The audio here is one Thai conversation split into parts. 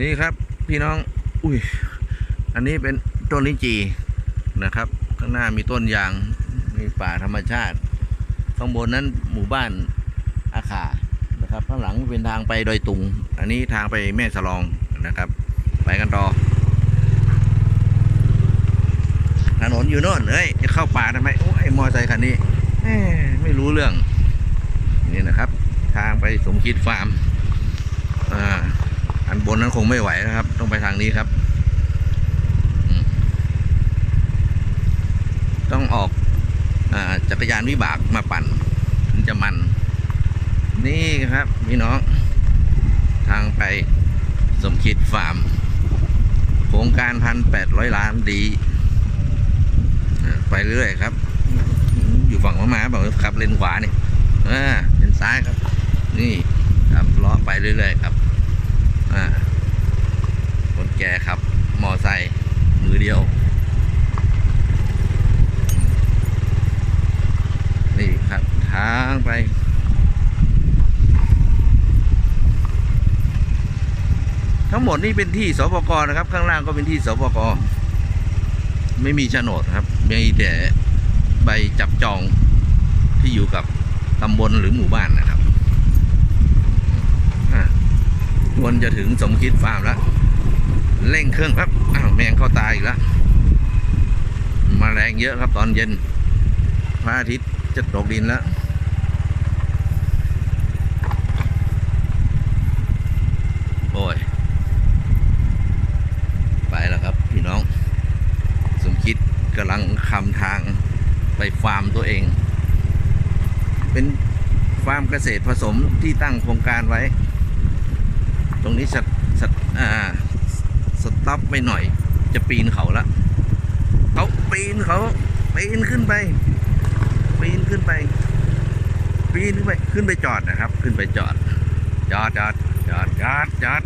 นี่ครับพี่น้อง อุ้ย อันนี้เป็นต้นลิ้นจีนะครับ ข้างหน้ามีต้นยาง มีป่าธรรมชาติ ข้างบนนั้นหมู่บ้านอาขานะครับ ข้างหลังเป็นทางไปดอยตุง อันนี้ทางไปแม่สลองนะครับ ไปกันต่อ ถนนอยู่โน่นเฮ้ย จะเข้าป่าทำไม โอ้ยมอไซค์คันนี้ ไม่รู้เรื่อง นี่นะครับ ทางไปสมคิดฟาร์ม อ่า อันบนนั้นคงไม่ไหวนะครับ ต้องไปทางนี้ครับ ต้องออกอจักรยานวิบากมาปั่น ถึงจะมัน นี่ครับพี่น้อง ทางไปสมคิดฟาร์ม โครงการพันแปดร้อยล้านดี ไปเรื่อยครับ อยู่ฝั่งมะมาบอกว่าขับเลนขวานี่อ่าเลนซ้ายครับ นี่ครับเลาะไปเรื่อยๆครับ อ่าคนแก่ครับ มอไซค์มือเดียว นี่ครับ ทางไป ทั้ งหมดนี่เป็นที่สปกนะครับ ข้างล่างก็เป็นที่สปกไม่มีโฉนดครับ มีแต่ใบจับจองที่อยู่กับตำบลหรือหมู่บ้านนะครับอะวนจะถึงสมคิดฟาร์มแล้วเร่งเครื่องครับอ้าวแมงเข้าตายอีกแล้วมาแรงเยอะครับตอนเย็นพระอาทิตย์จะตกดินแล้ว โอ้ย ไปแล้วครับ พี่น้อง สมคิด กำลังคำทางไปฟาร์มตัวเอง เป็นฟาร์มเกษตรผสมที่ตั้งโครงการไว้ ตรงนี้สตสตอ่าสต็อปไปหน่อยจะปีนเขาละเขาปีนเขาปีนขึ้นไปปีนขึ้นไปปีนขึ้นไปขึ้นไปจอดนะครับ ขึ้นไปจอด จอดจอดจอดจอดจอด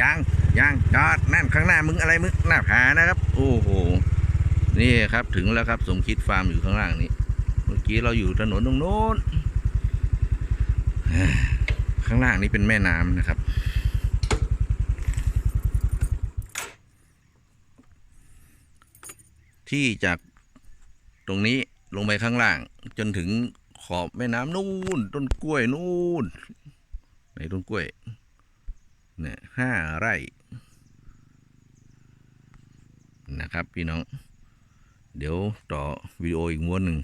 ยังยังจอดนั่นข้างหน้ามึงอะไรมึงหน้าผานะครับ โอ้โห นี่ครับถึงแล้วครับสมคิดฟาร์มอยู่ข้างล่างนี้ เมื่อกี้เราอยู่ถนนตรงโน้นข้างล่างนี้เป็นแม่น้ำนะครับ ที่จากตรงนี้ลงไปข้างล่าง จนถึงขอบแม่น้ำนู่น ต้นกล้วยนู่นในต้นกล้วยเนี่ยห้าไร่นะครับพี่น้อง เดี๋ยวต่อวิดีโออีกม้วนหนึ่ง